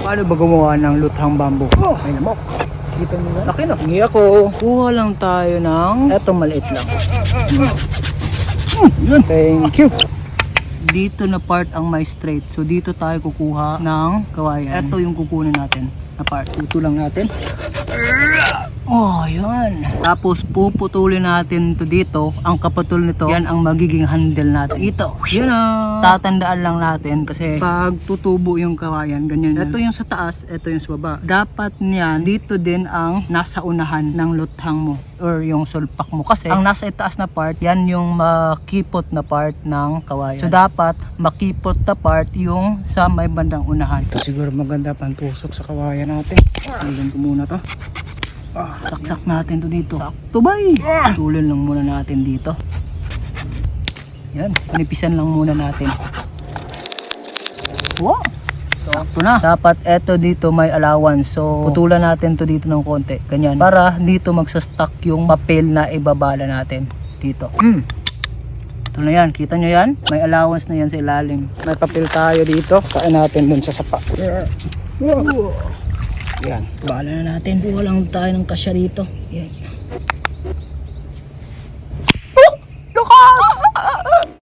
Paano ba gumawa ng luthang bamboo? Oh, may lamok. Kita mo ba? Laki no. Hingi ako. Kuha lang tayo ng eto maliit lang. Mm, yun. Thank you. Dito na part ang may straight. So dito tayo kukuha ng kawayan. Ito yung kukunin natin na part. Tuto lang natin. Oh, yun. Tapos puputulin natin to dito. Ang kaputol nito, yan ang magiging handle natin. Ito. Yun ang tatandaan lang natin kasi pag tutubo yung kawayan, ganyan. Ito yung sa taas, ito yung sa baba. Dapat niyan, dito din ang nasa unahan ng luthang mo or yung sulpak mo. Kasi ang nasa itaas na part, yan yung makipot na part ng kawayan. So dapat makipot na part yung sa may bandang unahan. Ito siguro maganda pang tusok sa kawayan natin. Tingnan ko muna to. Ah, saksak natin to dito. Sakto bay! Tulan lang muna natin dito. Yan, panipisan lang muna natin. Wow! Sakto na. Dapat eto dito may allowance. So, putulan natin to dito ng konti. Ganyan. Para dito magsastock yung papel na ibabala natin. Dito. Hmm. Ito na yan. Kita nyo yan? May allowance na yan sa ilalim. May papel tayo dito. Saan natin dun sa sapa. Wow. Yan. Bala na natin. Kuha lang tayo ng kasya dito. Yan.